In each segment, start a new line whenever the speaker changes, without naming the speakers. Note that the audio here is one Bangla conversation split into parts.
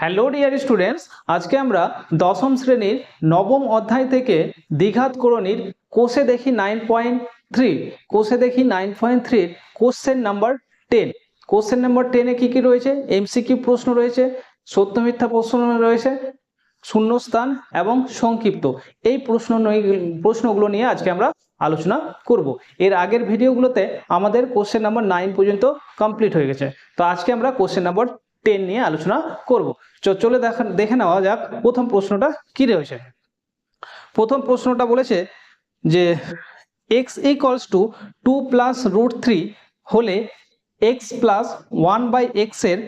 হ্যালো ডিয়ার স্টুডেন্টস আজকে আমরা দশম শ্রেণির নবম অধ্যায় থেকে দ্বিঘাত করণীর কোষে দেখি নাইন পয়েন্ট থ্রি কোষে দেখি নাইন পয়েন্ট থ্রির question number ten question number টেনে কী কী রয়েছে? এমসিকিউ প্রশ্ন রয়েছে, সত্য মিথ্যা প্রশ্ন রয়েছে, শূন্যস্থান এবং সংক্ষিপ্ত। এই প্রশ্ন প্রশ্নগুলো নিয়ে আজকে আমরা আলোচনা করব। এর আগের ভিডিওগুলোতে আমাদের কোশ্চেন নাম্বার নাইন পর্যন্ত কমপ্লিট হয়ে গেছে। তো আজকে আমরা কোশ্চেন নাম্বার টেন নিয়ে আলোচনা করব। চলে দেখা দেখে নেওয়া যাক প্রথম প্রশ্নটা কি রয়েছে প্রথম প্রশ্নটা বলেছে যে x equals two two plus root three হলে এক্স প্লাস ওয়ান বাই এক্সের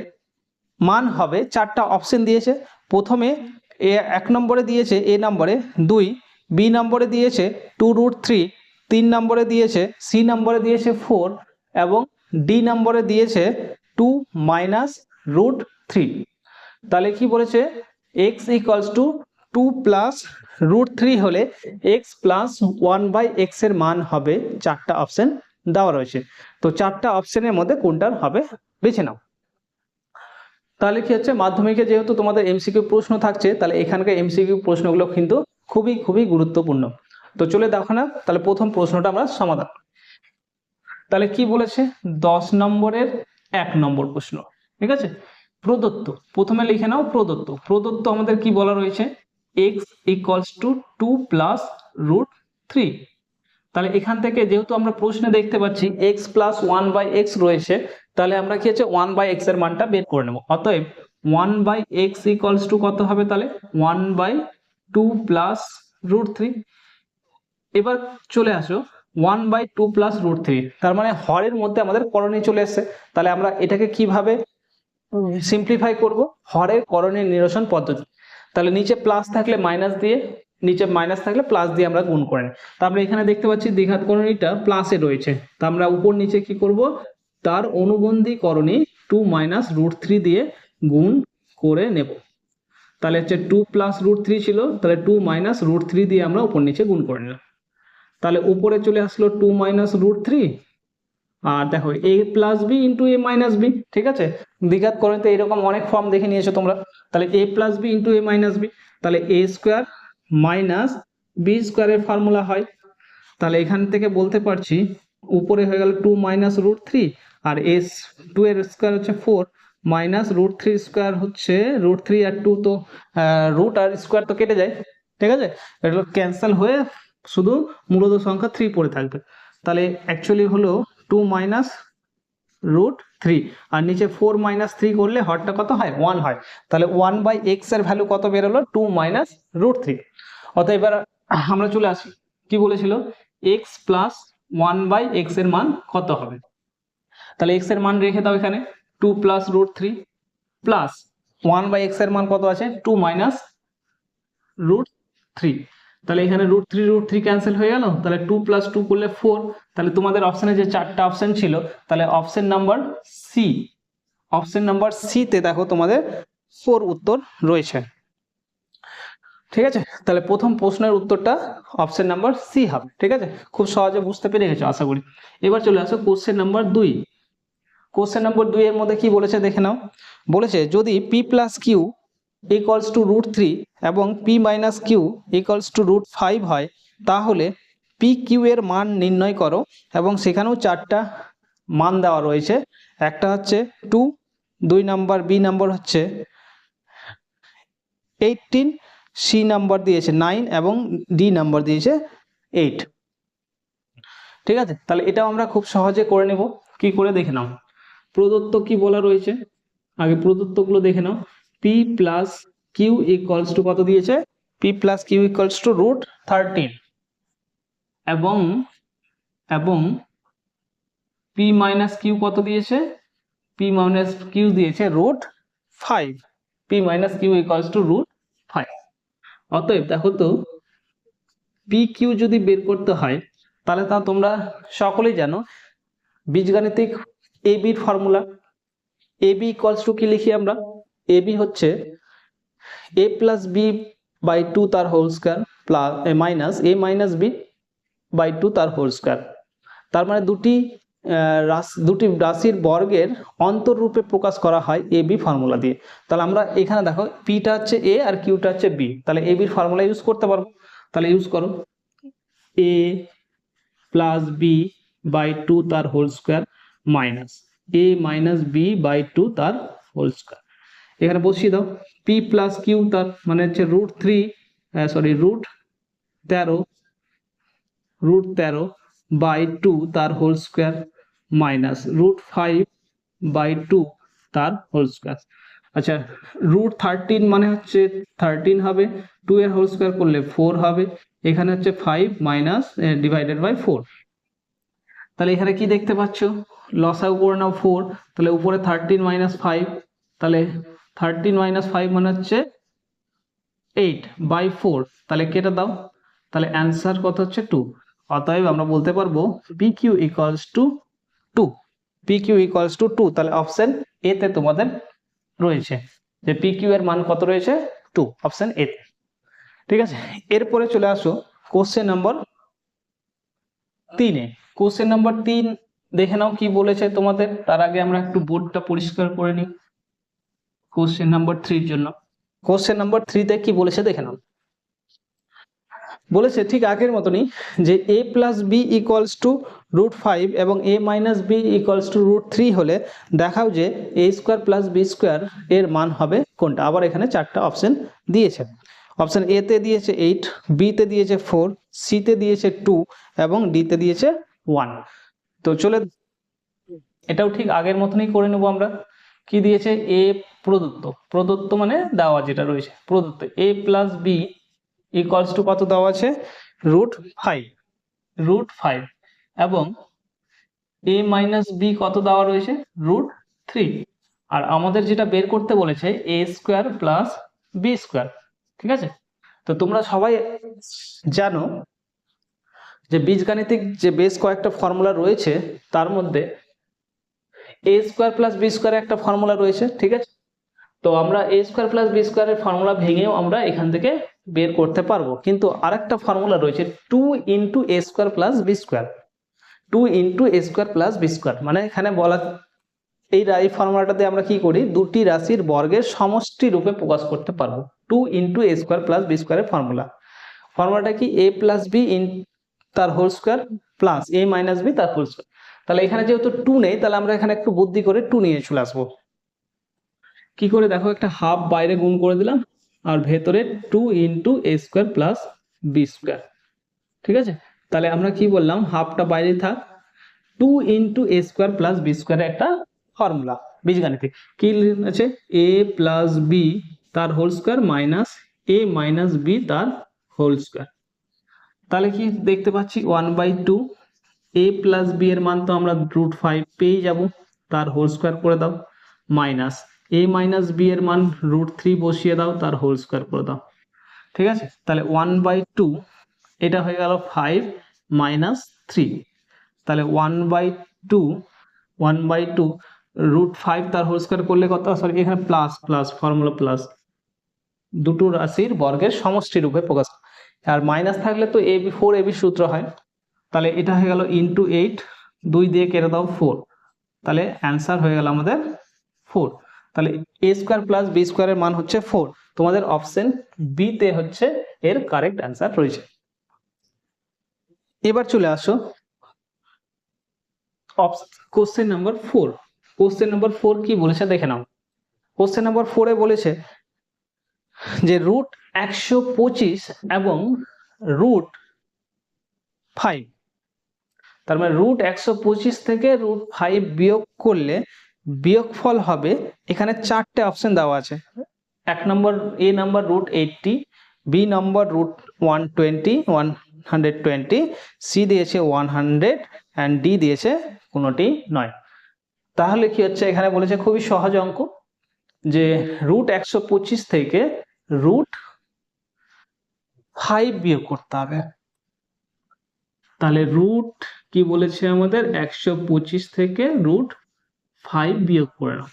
মান হবে চারটা অপশন দিয়েছে। প্রথমে এ এক নম্বরে দিয়েছে এ নম্বরে দুই বি নম্বরে দিয়েছে টু রুট থ্রি তিন নম্বরে দিয়েছে সি নম্বরে দিয়েছে ফোর এবং ডি নম্বরে দিয়েছে টু মাইনাস রুট থ্রি তাহলে কি বলেছে? X equals two two plus root three হলে এক্স প্লাস ওয়ান বাই এক্সের মান হবে চারটা অপশন দেওয়া রয়েছে। তো চারটা অপশনের মধ্যে কোনটার হবে? বেছে নাও। তাহলে কি হচ্ছে? মাধ্যমিকে যেহেতু তোমাদের এমসিকিউ প্রশ্ন থাকছে, তাহলে এখানকার এমসিকিউ প্রশ্নগুলো কিন্তু খুবই খুবই গুরুত্বপূর্ণ। তো চলে দেখো না, তাহলে প্রথম প্রশ্নটা আমরা সমাধান। তাহলে কি বলেছে? দশ নম্বরের এক নম্বর প্রশ্ন। ঠিক আছে? প্রদত্ত। প্রথমে লিখে নাও প্রদত্ত। প্রদত্ত আমাদের কি বলা রয়েছে? X equals two two plus root three তাহলে এখান থেকে যেহেতু আমরা প্রশ্নে দেখতে পাচ্ছি x plus one by x রয়েছে, তাহলে আমরা কি হচ্ছে ওয়ান বাই এক্সের মানটা বের করে নেব। অতএব one by x equals to কত হবে তাহলে? One by two plus root three এবার চলে আসো। One by two plus root three তার মানে হরের মধ্যে আমাদের করণীয় চলে এসছে। তাহলে আমরা এটাকে কীভাবে সিম্পলিফাই করব। হরের করণীয় নিরসন পদ্ধতি। তাহলে নিচে প্লাস থাকলে মাইনাস দিয়ে, নিচে মাইনাস থাকলে প্লাস দিয়ে আমরা গুণ করে নিই তা আমরা এখানে দেখতে পাচ্ছি দ্বিঘাত করণীটা প্লাসে রয়েছে। তা আমরা উপর নিচে কি করব? তার অনুবন্ধী করণী টু মাইনাস রুট থ্রি দিয়ে গুণ করে নেব। তাহলে হচ্ছে টু প্লাস রুট থ্রি ছিল, তাহলে টু মাইনাস রুট থ্রি দিয়ে আমরা উপর নিচে গুণ করে নিলাম। তাহলে উপরে চলে আসলো টু মাইনাস রুট থ্রি আর দেখো a plus b into a minus b ঠিক আছে? দ্বিঘাত করণীতে এরকম অনেক ফর্ম দেখে নিয়েছো তোমরা। তাহলে a plus b into a minus b তাহলে এ স্কোয়ার মাইনাস বি স্কোয়ারের ফর্মুলা হয়। তাহলে এখান থেকে বলতে পারছি, উপরে হয়ে গেল টু মাইনাস রুট থ্রি আর এস টু এর স্কোয়ার হচ্ছে four minus root three square হচ্ছে রুট থ্রি আর টু তো রুট আর স্কোয়ার তো কেটে যায়, ঠিক আছে? এটা ক্যান্সেল হয়ে শুধু মূলত সংখ্যা থ্রি পড়ে থাকবে। তাহলে অ্যাকচুয়ালি হলো টু মাইনাস রুট থ্রি আর নিচে ফোর মাইনাস থ্রি করলে হরটা কত হয়? ওয়ান হয়। তাহলে ওয়ান বাই এক্সের ভ্যালু কত বেরোলো? টু মাইনাস রুট থ্রি অতএব এবার আমরা চলে আসি। কি বলেছিল? এক্স প্লাস ওয়ান বাই এক্সের মান কত হবে? তাহলে এক্সের মান রেখে দাও এখানে। Two plus root three plus one by এক্সের মান কত আছে? টু মাইনাস রুট থ্রি তাহলে এখানে root three root three cancel হয়ে গেল। তাহলে টু প্লাস টু করলে ফোর তাহলে তোমাদের অপশানে যে চারটা অপশান ছিল, তাহলে option number C option number সিতে দেখো তোমাদের ফোর উত্তর রয়েছে। ঠিক আছে? তাহলে প্রথম প্রশ্নের উত্তরটা অপশন নাম্বার সি হবে, ঠিক আছে? খুব সহজে বুঝতে পেরে গেছো, আশা করি। এবার চলে আসো কোশ্চেন নাম্বার দুই। কোশ্চেন নাম্বার দুই এর মধ্যে কি বলেছে দেখে নাও। বলেছে, যদি p plus q equals to root three এবং p minus q equals to root five হয়, তাহলে পি এর মান নির্ণয় করো এবং সেখানেও চারটা মান দেওয়া রয়েছে। একটা হচ্ছে টু, দুই নাম্বার, বি নাম্বার হচ্ছে এইটিন সি নাম্বার দিয়েছে নাইন এবং ডি নাম্বার দিয়েছে এইট। ঠিক আছে? তাহলে এটাও আমরা খুব সহজে করে নেব। কি করে দেখে নাও? প্রদত্ত কি বলা রয়েছে? আগে প্রদত্তগুলো দেখে নাও। P plus q equals to কত দিয়েছে? P plus q equals to root thirteen. এবং এবং পি মাইনাস কিউ কত দিয়েছে? পি মাইনাস কিউ দিয়েছে root five p minus q equals to root five অতএব দেখো তো পি কিউ যদি বের করতে হয়, তাহলে তা তোমরা সকলেই জানো। বীজগাণিতিক এ বির formula a b equals to কি লিখি আমরা? এ বি হচ্ছে a plus b by two তার whole square plus a minus a minus b by two তার হোল স্কোয়ার তার মানে দুটি দুটি রাশির বর্গের অন্তররূপে প্রকাশ করা হয় এ বি ফর্মুলা দিয়ে। তাহলে আমরা এখানে দেখো পিটা হচ্ছে এ আর কিউটা হচ্ছে বি তাহলে এ বির ফর্মুলা ইউজ করতে পারব। তাহলে ইউজ করো। A plus b by two তার whole square minus a minus b by two তার হোল স্কোয়ার এখানে বসিয়ে দাও। পি প্লাস কিউ তার মানে হচ্ছে রুট থ্রি সরি রুট তেরো রুট তেরো বাই টু তার whole square minus root five by two তার হোল স্কোয়ার আচ্ছা রুট থার্টিন মানে হচ্ছে থার্টিন হবে টু এর হোল স্কোয়ার করলে ফোর হবে, এখানে হচ্ছে five minus divided by four তাহলে এখানে কি দেখতে পাচ্ছ? লসা উপরে নাও ফোর তাহলে উপরে থার্টিন মাইনাস ফাইভ তাহলে থার্টিন মাইনাস ফাইভ মানে হচ্ছে এইট বাই ফোর তাহলে কেটে দাও, তাহলে অ্যান্সার কত হচ্ছে টু অতএব আমরা বলতে পারব p q equals to two p q equals to two তাহলে অপশন এতে তোমাদের রয়েছে যে পি এর মান কত রয়েছে? টু অপশন এ ঠিক আছে? এরপরে চলে আসো কোশ্চেন নম্বর তিনে। কোশ্চেন নম্বর তিন দেখে নাও কি বলেছে তোমাদের। তার আগে আমরা একটু বোর্ডটা পরিষ্কার করে নিই। কোশ্চেন নাম্বার থ্রির জন্য। কোশ্চেন নাম্বার থ্রিতে কি বলেছে দেখে নাও। বলেছে ঠিক আগের মতনই যে a plus b equals to root five এবং a minus b equals to root three হলে দেখাও যে a square plus b square এর মান হবে কোনটা? আবার এখানে চারটা অপশন দিয়েছে। অপশন এতে দিয়েছে এইট বিতে দিয়েছে ফোর সিতে দিয়েছে টু এবং ডিতে দিয়েছে ওয়ান তো চলে এটাও ঠিক আগের মতনই করে নেব আমরা। কি দিয়েছে? এ প্রদত্ত। প্রদত্ত মানে দেওয়া যেটা রয়েছে। প্রদত্ত। A plus b equals to কত দেওয়া আছে? রুট ফাইভ রুট ফাইভ এবং এ মাইনাস বি কত দেওয়া রয়েছে? রুট থ্রি আর আমাদের যেটা বের করতে বলেছে a square plus b square ঠিক আছে? তো তোমরা সবাই জানো যে বীজগাণিতিক যে বেশ কয়েকটা ফর্মুলা রয়েছে, তার মধ্যে a square plus b square একটা ফর্মুলা রয়েছে, ঠিক আছে? তো আমরা এ স্কোয়ার প্লাস বি স্কোয়ারের ফর্মুলা ভেঙেও আমরা এখান থেকে বের করতে পারব। কিন্তু আরেকটা ফর্মুলা রয়েছে two into a square plus b square two into a square plus b square মানে এখানে বলা, এই এই ফর্মুলাটাতে আমরা কি করি? দুটি রাশির বর্গের সমষ্টি রূপে প্রকাশ করতে পারব। Two into a square plus b স্কোয়ারের ফর্মুলা ফর্মুলাটা কি? এ প্লাস বি ইন তার whole square plus a minus b তার হোল স্কোয়ার তাহলে এখানে যেহেতু টু নেই, তাহলে আমরা এখানে একটু বুদ্ধি করে টু নিয়ে চলে আসব। কি করে? দেখো একটা হাফ বাইরে গুণ করে দিলাম। আর ভেতরে two into a square plus b square ঠিক আছে? তাহলে আমরা কি বললাম? হাফটা বাইরে থাক। Two into a square plus b স্কোয়ারের একটা ফর্মুলা বীজগাণিতিক। কি আছে? এ প্লাস বি তার whole square minus a minus b তার হোল স্কোয়ার তাহলে কি দেখতে পাচ্ছি? One by two a plus b এর মান তো আমরা রুট ফাইভ পেয়ে যাব। তার হোল স্কোয়ার করে দাও। মাইনাস এ মাইনাস বি এর মান রুট থ্রি বসিয়ে দাও, তার হোল স্কোয়ার করে দাও। ঠিক আছে? তাহলে ওয়ান বাই টু এটা হয়ে গেল ফাইভ মাইনাস থ্রি তাহলে one by two one by two root five তার হোল স্কোয়ার করলে কত? সরি এখানে প্লাস প্লাস ফর্মুলা প্লাস দুটো রাশির বর্গের সমষ্টি রূপে প্রকাশ। আর মাইনাস থাকলে তো a b four a b সূত্র হয়। তাহলে এটা হয়ে গেল ইন্টু এইট দুই দিয়ে কেটে দাও ফোর তাহলে অ্যান্সার হয়ে গেল আমাদের ফোর তাহলে এ স্কোয়ার প্লাস বি স্কোয়ারের মান হচ্ছে ফোর তোমাদের অপশন বি তে হচ্ছে এর কারেক্ট অ্যান্সার রয়েছে। এবার চলে আসো। Question number four question number four কি বলেছে দেখে নাও। কোশ্চেন নাম্বার ফোরে বলেছে যে রুট একশো পঁচিশ এবং রুট ফাইভ তার মানে রুট একশো পঁচিশ থেকে রুট ফাইভ বিয়োগ করলে বিয়োগফল হবে, এখানে চারটে অপশন দেওয়া আছে। এক নম্বর A number root eighty B number root one twenty one hundred twenty C দিয়েছে ওয়ান হান্ড্রেড অ্যান্ড ডি দিয়েছে কোনোটি নয়। তাহলে কি হচ্ছে? এখানে বলেছে খুবই সহজ অঙ্ক যে রুট একশো পঁচিশ থেকে রুট ফাইভ বিয়োগ করতে হবে। তাহলে রুট কি বলেছে আমাদের? একশো পঁচিশ থেকে রুট ফাইভ বিয়োগ করে নাও।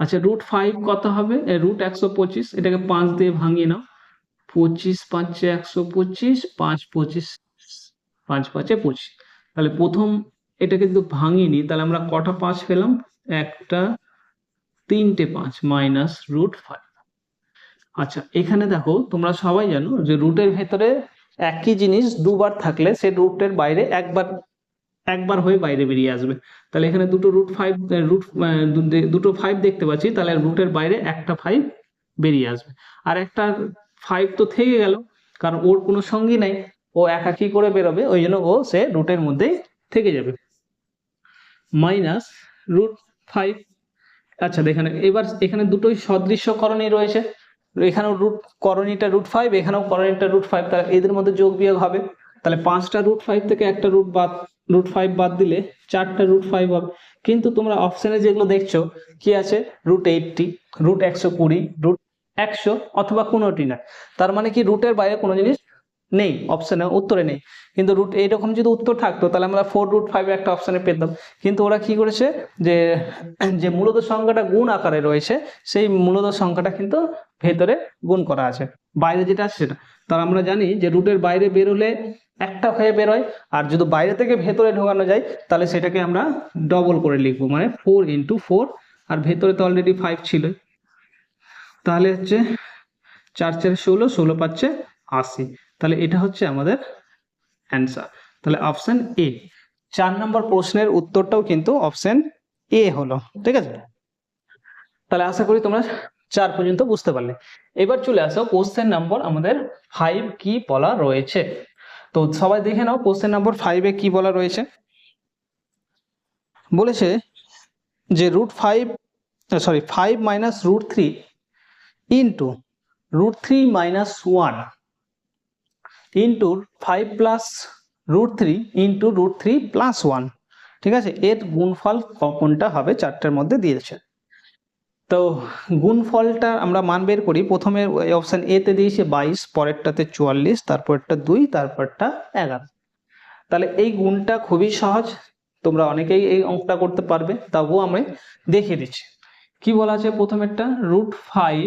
আচ্ছা রুট ফাইভ কত হবে? রুট একশো পঁচিশ, এটাকে পাঁচ দিয়ে ভাঙিয়ে নাও। পঁচিশ পাঁচে একশো পঁচিশ, পাঁচ পঁচিশ, পাঁচ পাঁচে পঁচিশ। তাহলে প্রথম এটাকে যদি ভাঙিনি তাহলে আমরা কটা পাঁচ পেলাম? একটা, তিনটে পাঁচ মাইনাস রুট ফাইভ আচ্ছা এখানে দেখো, তোমরা সবাই জানো যে রুটের ভেতরে একই জিনিস দুবার থাকলে সে রুটের বাইরে একবার একবার হয়ে বাইরে বেরিয়ে আসবে। তাহলে এখানে দুটো রুট ফাইভ রুট দুটো ফাইভ দেখতে পাচ্ছি, তাহলে রুটের বাইরে একটা ফাইভ বেরিয়ে আসবে। আর একটা ফাইভ তো থেকে গেল, কারণ ওর কোনো সঙ্গী নাই, ও একা কি করে বেরোবে? ওই জন্য ও সে রুটের মধ্যেই থেকে যাবে। মাইনাস রুট ফাইভ আচ্ছা দেখেন, এবার এখানে দুটোই সদৃশ্যকরণই রয়েছে। এখানেও রুট করণীটা রুট ফাইভ এখানেও করণীটা রুট ফাইভ তাহলে এদের মধ্যে যোগ বিয়োগ হবে। তাহলে পাঁচটা রুট ফাইভ থেকে একটা রুট বাদ রুট ফাইভ বাদ দিলে চারটা রুট ফাইভ হবে। কিন্তু তোমরা অপশানে যেগুলো দেখছ, কি আছে? রুট এইটটি রুট একশো কুড়ি রুট একশো অথবা কোনোটি না। তার মানে কি রুটের বাইরে কোনো জিনিস নেই অপশানে উত্তরে নেই। কিন্তু রুট এইরকম যদি উত্তর থাকতো, তাহলে আমরা ফোর রুট ফাইভ একটা অপশানে পেতাম কিন্তু ওরা কি করেছে? যে যে মূলত সংখ্যাটা গুণ আকারে রয়েছে, সেই মূলত সংখ্যাটা কিন্তু ভেতরে গুণ করা আছে। বাইরে যেটা আছে সেটা। তার আমরা জানি যে রুটের বাইরে বেরোলে একটা হয়ে বেরোয়। আর যদি বাইরে থেকে ভেতরে ঢোকানো যায়, তাহলে সেটাকে আমরা ডবল করে লিখব। মানে ফোর ইন্টু ফোর আর ভেতরে তো অলরেডি ফাইভ ছিল। তাহলে হচ্ছে চার চার ষোলো ষোলো পাচ্ছে আশি। তাহলে এটা হচ্ছে আমাদের অ্যান্সার তাহলে অপশন এ চার নম্বর প্রশ্নের উত্তরটাও কিন্তু অপশান এ হলো। ঠিক আছে? তাহলে আশা করি তোমরা চার পর্যন্ত বুঝতে পারলে। এবার চলে আসো কোশ্চেন নম্বর আমাদের ফাইভ কি বলা রয়েছে? তো সবাই দেখে নাও কোশ্চেন নম্বর ফাইভে কি বলা রয়েছে? বলেছে যে root five sorry five minus root three into root three minus one into five plus root three into root three plus one ঠিক আছে? এর গুণফল ক- কোনটা হবে? চারটের মধ্যে দিয়েছে। তো গুণফলটা আমরা মান বের করি। প্রথমে অপশন এ তে দিয়েছে বাইশ, পরেরটাতে চুয়াল্লিশ তারপরটা দুই তারপরটা এগারো। তাহলে এই গুণটা খুবই সহজ। তোমরা অনেকেই এই অঙ্কটা করতে পারবে, তবুও আমি দেখিয়ে দিচ্ছি। কি বলা আছে প্রথমেরটা? Root five,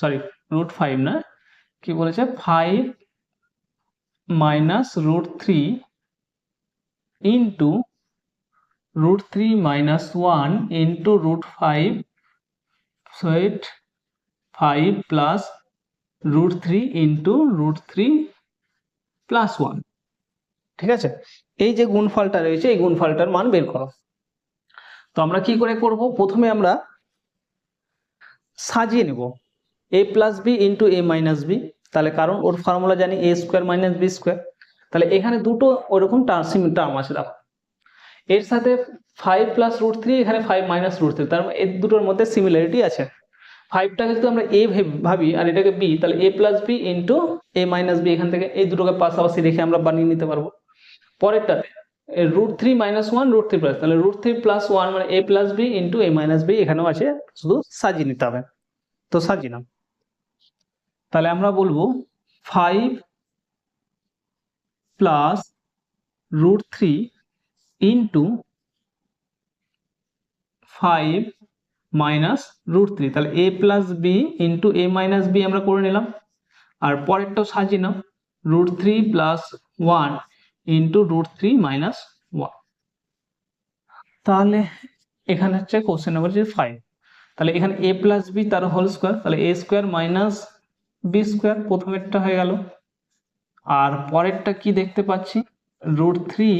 sorry, root five না, কি বলেছে? Five minus root three into root 3 minus 1 into root 5 so, it 5 plus root 3 into root 3 plus 1 ঠিক আছে? এই যে গুণফলটা রয়েছে, এই গুণফলটার মান বের করো। তো আমরা কি করে করব? প্রথমে আমরা সাজিয়ে নেব। A plus b into a minus b তাহলে কারণ ওর ফর্মুলা জানি a square minus b square তাহলে এখানে দুটো ওরকম টার্ম টার্ম আছে, দেখো। এর সাথে ফাইভ প্লাস রুট থ্রি এখানে ফাইভ মাইনাস রুট থ্রি তার মানে এর দুটোর মধ্যে সিমিলারিটি আছে। ফাইভটাকে যদি আমরা এ ভাবি আর এটাকে বি তাহলে a plus b into a minus b এখান থেকে এই দুটোকে পাশাপাশি রেখে আমরা বানিয়ে নিতে পারব। পরেরটাতে root three minus one root three plus তাহলে রুট থ্রি প্লাস ওয়ান মানে a plus b into a minus b এখানেও আছে, শুধু সাজিয়ে নিতে হবে। তো সাজিয়ে নাও। তাহলে আমরা বলব five plus root three into five minus root three তাহলে a plus b into a minus b আমরা করে নিলাম। আর পরেরটাও সাজিয়ে নাও। Root three plus one into root three minus one তাহলে এখানে হচ্ছে কোশ্চেন নাম্বার যে ফাইভ তাহলে এখানে এ প্লাস বি তার হোল স্কোয়ার তাহলে a square minus b square প্রথমেরটা হয়ে গেল। আর পরেরটা কি দেখতে পাচ্ছি? রুট থ্রি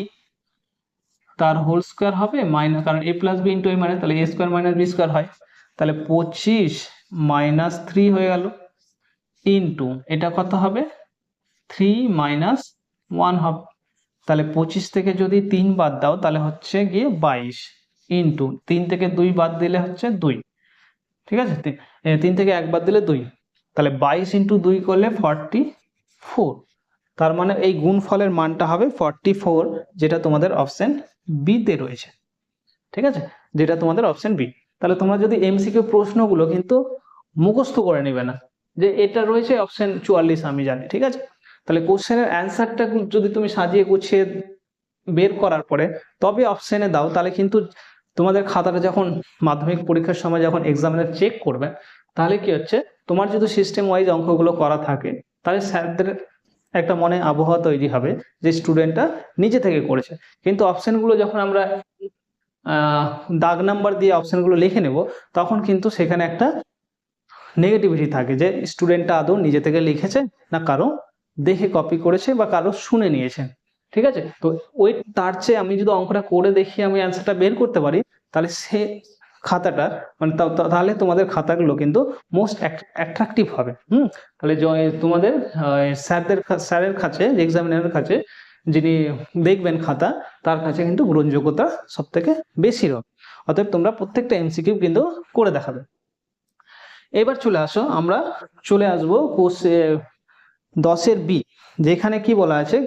তার হোল স্কোয়ার হবে মাইনাস কারণ a plus b into a minus তাহলে a square minus b square হয়। তাহলে পঁচিশ মাইনাস থ্রি হয়ে গেল ইন্টু এটা কত হবে? থ্রি মাইনাস ওয়ান হবে। তাহলে পঁচিশ থেকে যদি তিন বাদ দাও, তাহলে হচ্ছে গিয়ে বাইশ ইন্টু তিন থেকে দুই বাদ দিলে হচ্ছে দুই। ঠিক আছে? তিন থেকে এক বাদ দিলে দুই। তাহলে বাইশ ইন্টু দুই করলে ফর্টি ফোর তার মানে এই গুণফলের মানটা হবে ফর্টি ফোর যেটা তোমাদের অপশন বিতে রয়েছে। ঠিক আছে? যেটা তোমাদের অপশন বি তাহলে তোমরা যদি এমসিকিউ প্রশ্নগুলো কিন্তু মুখস্থ করে নেবে না, যে এটা রয়েছে অপশন চুয়াল্লিশ আমি জানি, ঠিক আছে? তাহলে কোশ্চেনের অ্যান্সারটা যদি তুমি সাজিয়ে গুছিয়ে বের করার পরে তবে অপশনে দাও, তাহলে কিন্তু তোমাদের খাতাটা যখন মাধ্যমিক পরীক্ষার সময় যখন এক্সামিনার চেক করবে, তাহলে কি হচ্ছে? তোমার যদি সিস্টেম ওয়াইজ অঙ্কগুলো করা থাকে, তাহলে স্যারদের একটা মনে আবহাওয়া তৈরি হবে যে স্টুডেন্টটা নিজে থেকে করেছে। কিন্তু অপশানগুলো যখন আমরা দাগ নাম্বার দিয়ে অপশানগুলো লিখে নেব, তখন কিন্তু সেখানে একটা নেগেটিভিটি থাকে যে স্টুডেন্টটা আদৌ নিজে থেকে লিখেছে না কারও দেখে কপি করেছে বা কারও শুনে নিয়েছে। ঠিক আছে? তো ওই তার চেয়ে আমি যদি অঙ্কটা করে দেখি, আমি অ্যান্সারটা বের করতে পারি, তাহলে সে খাতাটা মানে তাহলে তোমাদের খাতাগুলো কিন্তু মোস্ট অ্যাট্রাকটিভ হবে। হুম? তাহলে তোমাদের স্যারদের স্যারের কাছে এক্সামিনারের কাছে, যিনি দেখবেন খাতা, তার কাছে কিন্তু গ্রহণযোগ্যতা সব থেকে বেশি হবে অতএব তোমরা প্রত্যেকটা এমসিকিউ কিন্তু করে দেখাবে। এবার চলে আসো, আমরা চলে আসব কোর্সে দশের বি যেখানে কি বলা আছে,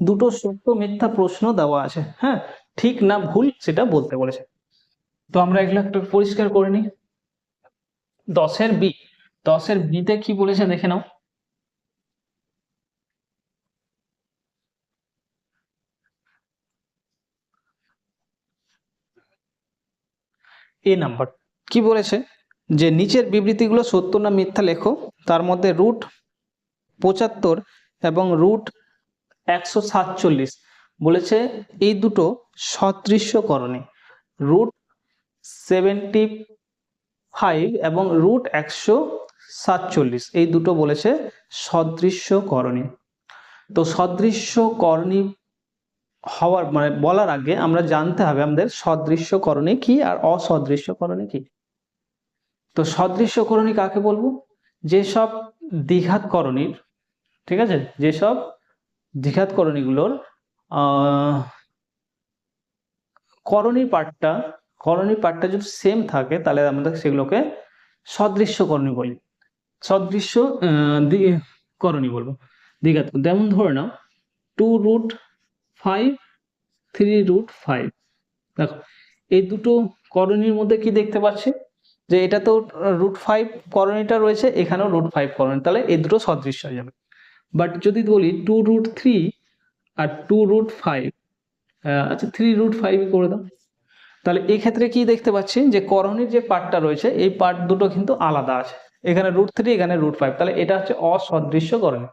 দুটো সত্য মিথ্যা প্রশ্ন দেওয়া আছে। হ্যাঁ? ঠিক না ভুল সেটা বলতে বলেছে। তো আমরা এগুলো একটু পরিষ্কার করে নিই। দশের বি, দশের বিতে কি বলেছে দেখে নাও। এ নাম্বার, কি বলেছে? যে নিচের বিবৃতিগুলো সত্য না মিথ্যা লেখো, তার মধ্যে রুট পঁচাত্তর এবং রুট একশো সাতচল্লিশ। বলেছে এই দুটো সদৃশ্যকরণে রুট সেভেন্টি ফাইভ এবং রুট একশো সাতচল্লিশ। এই দুটো বলেছে সদৃশ্যকরণী তো সদৃশ্যকরণী হওয়ার মানে বলার আগে আমরা জানতে হবে আমাদের সদৃশ্যকরণী কি আর অসদৃশ্যকরণী কি। তো সদৃশ্যকরণী কাকে বলব? যেসব দ্বিঘাতকরণীর ঠিক আছে? যেসব দ্বিঘাতকরণীগুলোর আহ, করণী পার্টটা করণী পার্টটা যদি সেম থাকে, তাহলে আমরা সেগুলোকে সদৃশ্য করণী বলি। সদৃশ্য করণী বলব। দ্বিঘাত। যেমন ধরে নাও two root five three root five দেখো, এই দুটো করণীর মধ্যে কি দেখতে পাচ্ছি? যে এটা তো রুট ফাইভ করণীটা রয়েছে, এখানেও রুট ফাইভ করণী তাহলে এই দুটো সদৃশ্য হয়ে যাবে। বাট যদি বলি টু রুট থ্রি আর টু রুট ফাইভ আচ্ছা থ্রি রুট ফাইভ করে দাও। তাহলে এই ক্ষেত্রে কি দেখতে পাচ্ছি যে করণীর যে পার্টটা রয়েছে, এই পার্ট দুটো কিন্তু আলাদা আছে। এখানে রুট থ্রি এখানে রুট ফাইভ তাহলে এটা হচ্ছে অসদৃশ্য করণী।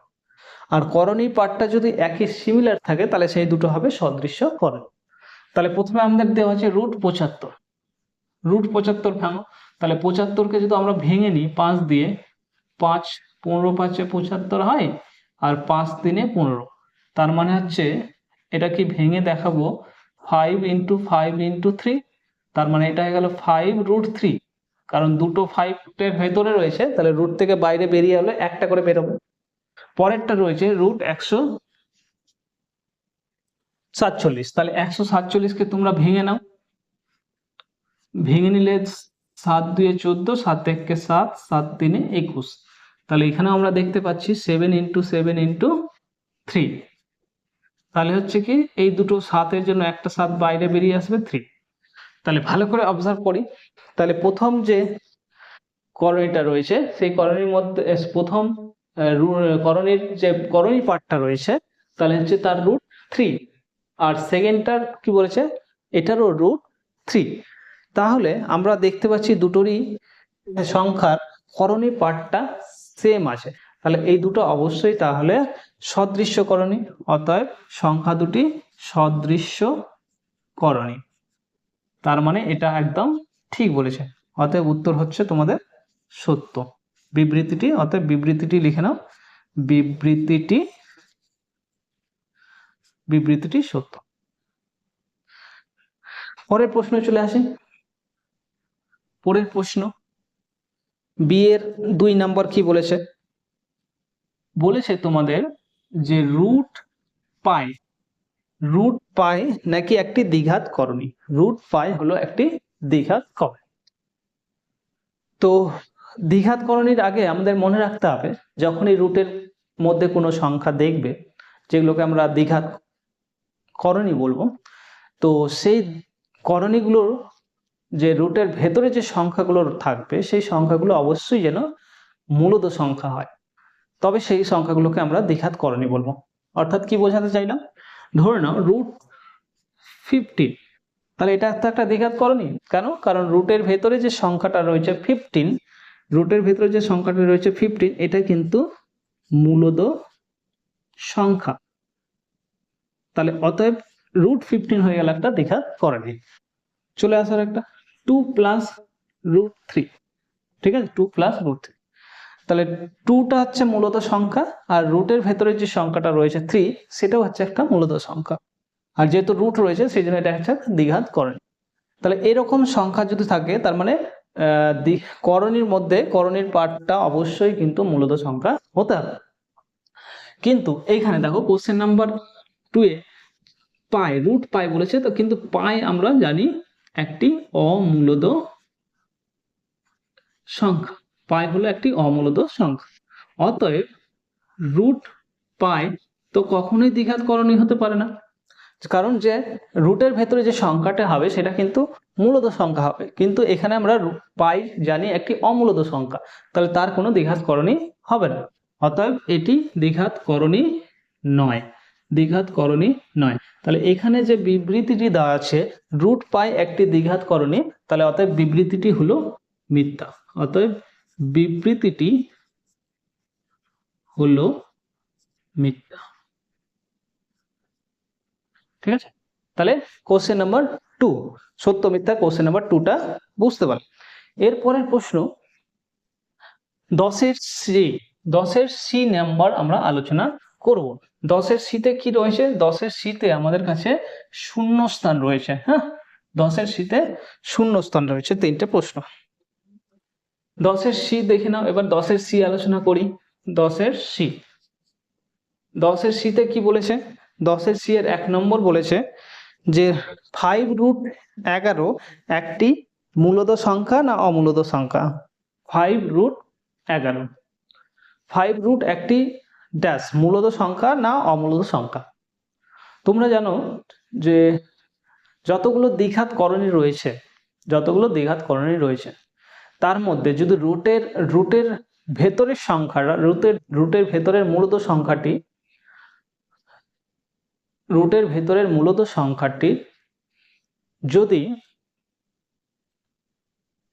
আর করণী পার্টটা যদি একই সিমিলার থাকে, তাহলে সেই দুটো হবে সদৃশ্য করণী। তাহলে প্রথমে আমাদের দেওয়া হচ্ছে রুট পঁচাত্তর। রুট পঁচাত্তর ভাঙো। তাহলে পঁচাত্তরকে যদি আমরা ভেঙে নিই, পাঁচ দিয়ে, পাঁচ পনেরো পাঁচে পঁচাত্তর হয়, আর পাঁচ দিনে পনেরো। তার মানে হচ্ছে, এটা কি ভেঙে দেখাবো? Five into five into three তার মানে এটা হয়ে গেল ফাইভ রুট থ্রি কারণ দুটো ফাইভের ভেতরে রয়েছে, তাহলে রুট থেকে বাইরে বেরিয়ে হলে একটা করে বেরোবে। পরেরটা রয়েছে রুট একশো সাতচল্লিশ। তাহলে একশো সাতচল্লিশকে তোমরা ভেঙে নাও। ভেঙে নিলে সাত দুয়ে চোদ্দ, সাত এককে সাত সাত তিনে একুশ। তাহলে এখানে আমরা দেখতে পাচ্ছি seven into seven into three তাহলে হচ্ছে কি এই দুটো সাতের জন্য একটা সাত বাইরে বেরিয়ে আসবে থ্রি তাহলে ভালো করে অবজার্ভ করি। তাহলে প্রথম যে করণীটা রয়েছে, সেই করণীর মধ্যে প্রথম করণীর যে করণী পার্টটা রয়েছে, তাহলে হচ্ছে তার রুট থ্রি আর সেকেন্ডটার কি বলেছে? এটারও রুট থ্রি তাহলে আমরা দেখতে পাচ্ছি দুটোরই সংখ্যার করণী পার্টটা সেম আছে। তাহলে এই দুটো অবশ্যই তাহলে সদৃশ্য করণী অতএব সংখ্যা দুটি সদৃশ্য করণী তার মানে এটা একদম ঠিক বলেছে। অতএব উত্তর হচ্ছে তোমাদের সত্য। বিবৃতিটি, অতএব বিবৃতিটি লিখে নাও। বিবৃতিটি বিবৃতিটি সত্য। পরের প্রশ্নে চলে আসি। পরের প্রশ্ন, বিয়ের দুই নম্বর কি বলেছে? বলেছে তোমাদের যে রুট পাই রুট পাই নাকি একটি দ্বিঘাত করণী। রুট পাই হলো একটি দ্বিঘাত করণী। তো দ্বিঘাত করণীর আগে আমাদের মনে রাখতে হবে, যখন এই রুটের মধ্যে কোনো সংখ্যা দেখবে, যেগুলোকে আমরা দ্বিঘাত করণী বলব, তো সেই করণীগুলোর যে রুটের ভেতরে যে সংখ্যাগুলো থাকবে, সেই সংখ্যাগুলো অবশ্যই যেন মূলত সংখ্যা হয়। তবে সেই সংখ্যাগুলোকে আমরা দ্বিঘাত করণী বলব। অর্থাৎ কি বোঝাতে চাইলাম? ধরে নাও রুট ফিফটিন তাহলে এটা তো একটা দ্বিঘাত করণী কেন? কারণ রুটের ভেতরে যে সংখ্যাটা রয়েছে ফিফটিন রুটের ভেতরে যে সংখ্যাটা রয়েছে ফিফটিন এটা কিন্তু মূলদ সংখ্যা। তাহলে অতএব রুট ফিফটিন হয়ে গেল একটা দ্বিঘাত করণী চলে আসার একটা টু প্লাস রুট থ্রি ঠিক আছে? টু প্লাস রুট থ্রি তাহলে টুটা হচ্ছে মূলত সংখ্যা আর রুটের ভেতরে যে সংখ্যাটা রয়েছে থ্রি সেটাও হচ্ছে একটা মূলত সংখ্যা। আর যেহেতু রুট রয়েছে সেই জন্য এটা হচ্ছে দ্বিঘাত করণী। তাহলে এরকম সংখ্যা যদি থাকে, তার মানে করণীর মধ্যে, করণীর পার্টটা অবশ্যই কিন্তু মূলত সংখ্যা হতে হবে। কিন্তু এইখানে দেখো কোশ্চেন নাম্বার টু এ পাই রুট পাই বলেছে, তো কিন্তু পাই আমরা জানি একটি অমূলদ সংখ্যা। পাই হলো একটি অমূলদ সংখ্যা। অতএব রুট পাই তো কখনোই দ্বিঘাত করণী হতে পারে না। কারণ যে রুটের ভেতরে যে সংখ্যাটা হবে, সেটা কিন্তু মূলদ সংখ্যা হবে। কিন্তু এখানে আমরা পাই জানি একটি অমূলদ সংখ্যা। তাহলে তার কোনো দ্বিঘাত করণী হবে না। অতএব এটি দ্বিঘাত করণী নয়। দ্বিঘাত করণী নয়। তাহলে এখানে যে বিবৃতিটি দেওয়া আছে রুট পাই একটি দ্বিঘাত করণী, তাহলে অতএব বিবৃতিটি হলো মিথ্যা। অতএব বিবৃতিটি হলো মিথ্যা। ঠিক আছে? তাহলে কোশ্চেন নাম্বার টু সত্য মিথ্যা কোশ্চেন নাম্বার টুটা বুঝতে পারলে। এরপরের প্রশ্ন, দশের সি দশের সি নাম্বার আমরা আলোচনা করব। দশের সিতে কি রয়েছে? দশের সিতে আমাদের কাছে শূন্য স্থান রয়েছে হ্যাঁ? দশের সিতে শূন্য স্থান রয়েছে, তিনটে প্রশ্ন। দশের সি দেখে নাও, এবার দশের সি আলোচনা করি। দশের সি। দশের সিতে কি বলেছে? দশের সি এর এক নম্বর বলেছে যে ফাইভ রুট এগারো একটি মূলদ সংখ্যা না অমূলদ সংখ্যা? ফাইভ রুট এগারো। ফাইভ রুট একটি ড্যাশ মূলদ সংখ্যা না অমূলদ সংখ্যা? তোমরা জানো যে, যতগুলো দ্বিঘাত করণী রয়েছে, যতগুলো দ্বিঘাত করণী রয়েছে তার মধ্যে যদি রুটের রুটের ভেতরের সংখ্যাটা রুটের রুটের ভেতরের মূলত সংখ্যাটি, রুটের ভেতরের মূলত সংখ্যাটি যদি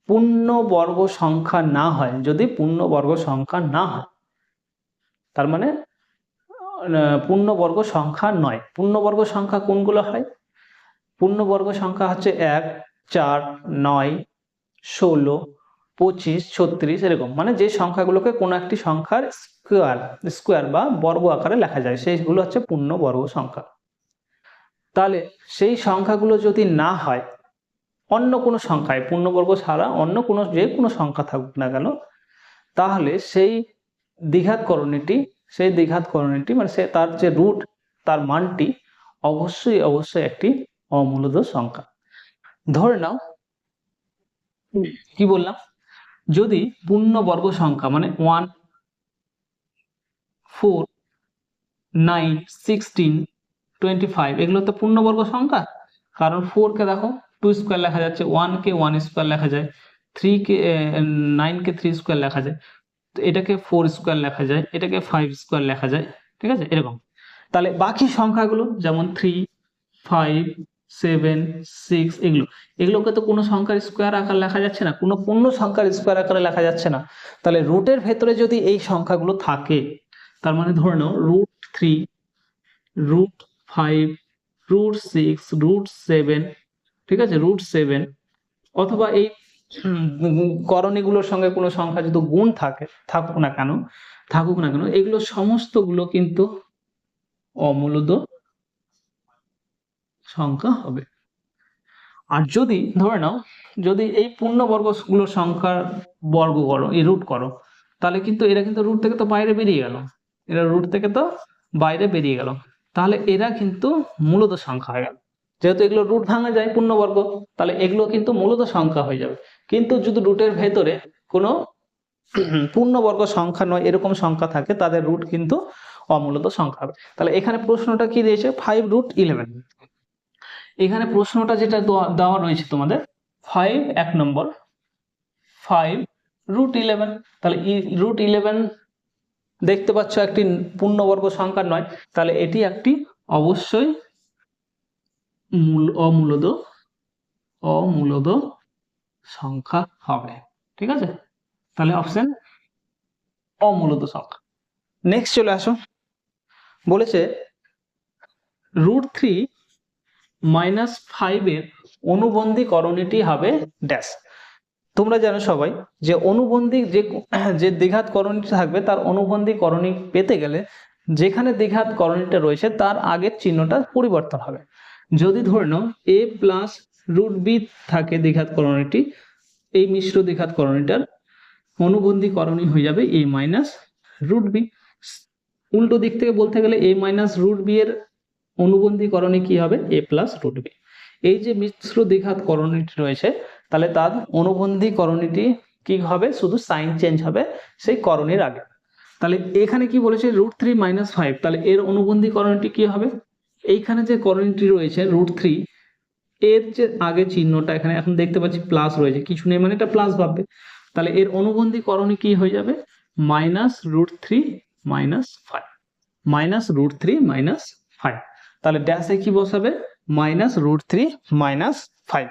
পূর্ণবর্গ সংখ্যা না হয়, যদি পূর্ণবর্গ সংখ্যা না হয়, তার মানে পূর্ণবর্গ সংখ্যা নয়। পূর্ণবর্গ সংখ্যা কোনগুলো হয়? পূর্ণবর্গ সংখ্যা হচ্ছে এক, চার, নয়, ষোলো পঁচিশ, ছত্রিশ এরকম। মানে যে সংখ্যাগুলোকে কোনো একটি সংখ্যার স্কোয়ার স্কোয়ার বা বর্গ আকারে লেখা যায়, সেইগুলো হচ্ছে পূর্ণবর্গ সংখ্যা। তাহলে সেই সংখ্যাগুলো যদি না হয়, অন্য কোনো সংখ্যায় পূর্ণবর্গ ছাড়া অন্য কোনো যে কোনো সংখ্যা থাকুক না কেন, তাহলে সেই দ্বিঘাত করণীটি সেই দ্বিঘাত করণীটি মানে সে তার যে রুট তার মানটি অবশ্যই অবশ্যই একটি অমূলদ সংখ্যা। ধরে নাও, কি বললাম? যদি পূর্ণবর্গ সংখ্যা মানে one four nine sixteen twenty five এগুলো তো পূর্ণবর্গ সংখ্যা? কারণ ফোরকে দেখো টু স্কোয়ার লেখা যাচ্ছে ওয়ানকে ওয়ান স্কোয়ার লেখা যায় থ্রিকে নাইনকে থ্রি স্কোয়ার লেখা যায়, তো এটাকে ফোর স্কোয়ার লেখা যায়, এটাকে ফাইভ স্কোয়ার লেখা যায়, ঠিক আছে? এরকম। তাহলে বাকি সংখ্যাগুলো, যেমন থ্রি ফাইভ সেভেন সিক্স এগুলো। এগুলোকে তো কোনো সংখ্যার স্কোয়ার আকার লেখা যাচ্ছে না, কোনো পূর্ণ সংখ্যার স্কোয়ার আকারে লেখা যাচ্ছে না। তাহলে রুটের ভেতরে যদি এই সংখ্যাগুলো থাকে, তার মানে ধরে নাও root three root five root six root seven ঠিক আছে? রুট সেভেন অথবা এই করণীগুলোর সঙ্গে কোনো সংখ্যা যদি গুণ থাকে, থাকুক না কেন, থাকুক না কেন, এগুলো সমস্তগুলো কিন্তু অমূলদ সংখ্যা হবে। আর যদি, ধরে নাও, যদি এই পূর্ণবর্গগুলোর সংখ্যার বর্গ করো, এই রুট করো, তাহলে কিন্তু এরা কিন্তু রুট থেকে তো বাইরে বেরিয়ে গেল। এরা রুট থেকে তো বাইরে বেরিয়ে গেল। তাহলে এরা কিন্তু মূলত সংখ্যা হয়ে গেল। যেহেতু এগুলো রুট ভাঙা যায় পূর্ণবর্গ, তাহলে এগুলো কিন্তু মূলত সংখ্যা হয়ে যাবে। কিন্তু যদি রুটের ভেতরে কোনো পূর্ণবর্গ সংখ্যা নয়, এরকম সংখ্যা থাকে, তাদের রুট কিন্তু অমূলত সংখ্যা হবে। তাহলে এখানে প্রশ্নটা কি দিয়েছে? ফাইভ রুট ইলেভেন এখানে প্রশ্নটা যেটা দেওয়া- রয়েছে তোমাদের ফাইভ এক নম্বর ফাইভ রুট ইলেভেন তাহলে রুট ইলেভেন দেখতে পাচ্ছ একটি পূর্ণবর্গ সংখ্যা নয়, তাহলে এটি একটি অবশ্যই মূল, অমূলদ অমূলদ সংখ্যা হবে, ঠিক আছে? তাহলে অপশন অমূলত সংখ্যা। নেক্সট চলে আসো। বলেছে রুট থ্রি মাইনাস ফাইভের অনুবন্ধী করণীটি হবে ড্যাশ তোমরা জানো সবাই যে অনুবন্ধী যে যে দ্বিঘাত করণীটি থাকবে, তার অনুবন্ধী করণী পেতে গেলে যেখানে দ্বিঘাত করণীটা রয়েছে, তার আগের চিহ্নটা পরিবর্তন হবে। যদি ধরে নাও এ প্লাস রুট বি থাকে দ্বিঘাত করণীটি এই মিশ্র দ্বিঘাত করণীটার অনুবন্ধী করণী হয়ে যাবে এ মাইনাস রুট বি উল্টো দিক থেকে বলতে গেলে এ মাইনাস রুট বি এর অনুবন্ধী করণী কি হবে? এ প্লাস রুট বি এই যে মিশ্র দ্বিঘাত করণীটি রয়েছে, তাহলে তার অনুবন্ধী করণীটি কি হবে? শুধু সাইন চেঞ্জ হবে সেই করণীর আগে। তাহলে এখানে কি বলেছে? রুট থ্রি মাইনাস ফাইভ তাহলে এর অনুবন্ধী করণীটি কি হবে? এইখানে যে করণীটি রয়েছে রুট থ্রি এর যে আগে চিহ্নটা এখানে এখন দেখতে পাচ্ছি প্লাস রয়েছে। কিছু নেই মানে এটা প্লাস ভাববে। তাহলে এর অনুবন্ধী করণী কি হয়ে যাবে? Minus root three minus five minus root three minus five তাহলে ড্যাশে কি বসাবে? Minus root three minus five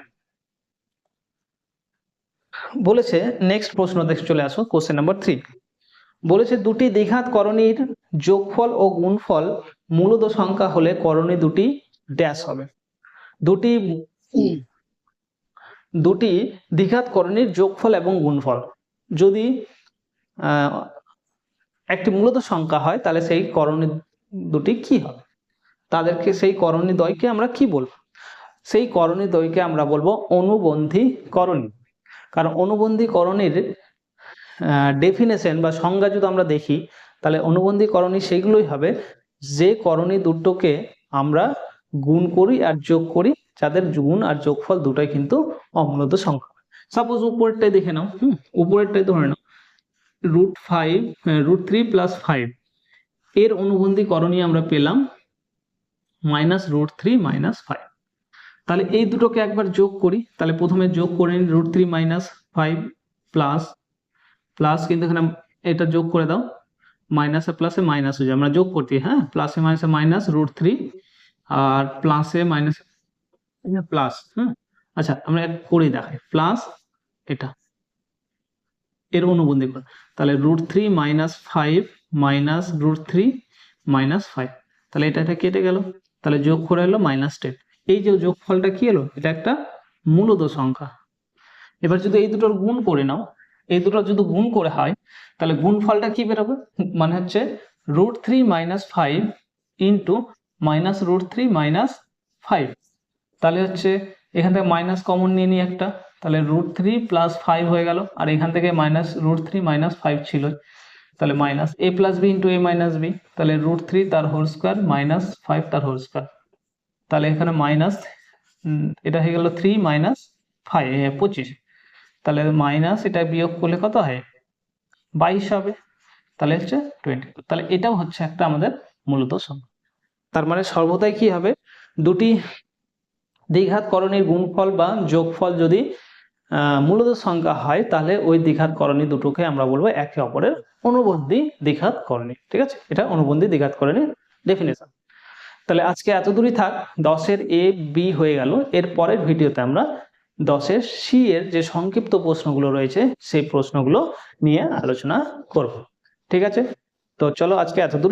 বলেছে নেক্সট প্রশ্ন দেখে চলে আসো কোশ্চেন নাম্বার থ্রি বলেছে, দুটি দ্বিঘাত করণীর যোগফল ও গুণফল মূলত সংখ্যা হলে করণী দুটি ড্যাশ হবে। দুটি দুটি দ্বিঘাত করণীর যোগফল এবং গুণফল। যদি একটি মূলত সংখ্যা হয়, তাহলে সেই করণী দুটি কি হবে? তাদেরকে সেই করণী দ্বয়কে আমরা কি বলব? সেই করণী দ্বয়কে আমরা বলব অনুবন্ধী করণী। কারণ অনুবন্ধী করণীর ডেফিনেশন বা সংজ্ঞা যদি আমরা দেখি, তাহলে অনুবন্ধী করণী সেইগুলোই হবে যে করণী দুটোকে আমরা গুণ করি আর যোগ করি, যাদের গুণ আর যোগফল দুটোই কিন্তু অমূলত সংখ্যা। সাপোজ উপরেরটাই দেখে নাও, হুম, উপরেরটাই ধরে নাও। Root five root three plus five এর অনুবন্ধী করণী আমরা পেলাম minus root three minus five তাহলে এই দুটোকে একবার যোগ করি। তাহলে প্রথমে যোগ করে নিন root three minus five plus plus কিন্তু এখানে এটা যোগ করে দাও। মাইনাসে প্লাসে মাইনাস হয়ে যায়। আমরা যোগ করতে হ্যাঁ? প্লাসে মাইনাসে মাইনাস রুট থ্রি আর প্লাসে মাইনাস প্লাস হ্যাঁ আচ্ছা আমরা এক করে দেখাই। প্লাস এটা। এর অনুবন্ধী করে। তাহলে root three minus five minus root three minus five তাহলে এটা এটা কেটে গেল। তাহলে যোগ করে এলো মাইনাস টেন এই যে যোগফলটা কি এলো? এটা একটা মূলত সংখ্যা। এবার যদি এই দুটোর গুণ করে নাও, এই দুটো যদি গুণ করে হয়, তাহলে গুণফলটা কি বেরোবে? মানে হচ্ছে root three minus five into minus root three minus five তাহলে হচ্ছে এখান থেকে মাইনাস কমন নিয়ে নিই একটা। তাহলে রুট থ্রি প্লাস ফাইভ হয়ে গেল। আর এখান থেকে minus root three minus five ছিল। তাহলে minus A plus B into A minus B তাহলে রুট থ্রি তার হোল স্কোয়ার মাইনাস ফাইভ তার হোল স্কোয়ার তাহলে এখানে মাইনাস এটা হয়ে গেল থ্রি মাইনাস ফাইভ পঁচিশ। তাহলে মাইনাস এটা বিয়োগ করলে কত হয়? বাইশ হবে। তাহলে হচ্ছে টোয়েন্টি তাহলে এটাও হচ্ছে একটা আমাদের মূলত সংখ্যা তার মানে সর্বদাই কি হবে? দুটি দ্বিঘাত করণীর গুণফল বা যোগফল যদি মূলত সংখ্যা হয়, তাহলে ওই দ্বিঘাত করণী দুটোকে আমরা বলব একে অপরের অনুবন্ধী দ্বিঘাত করণী, ঠিক আছে? এটা অনুবন্ধী দ্বিঘাত করণীর ডেফিনেশন তাহলে আজকে এত দূরই থাক, দশের এ, বি হয়ে গেল। এর পরের ভিডিওতে আমরা দশের সি এর যে সংক্ষিপ্ত প্রশ্নগুলো রয়েছে, সেই প্রশ্নগুলো নিয়ে আলোচনা করব, ঠিক আছে? তো চলো আজকে এত দূরই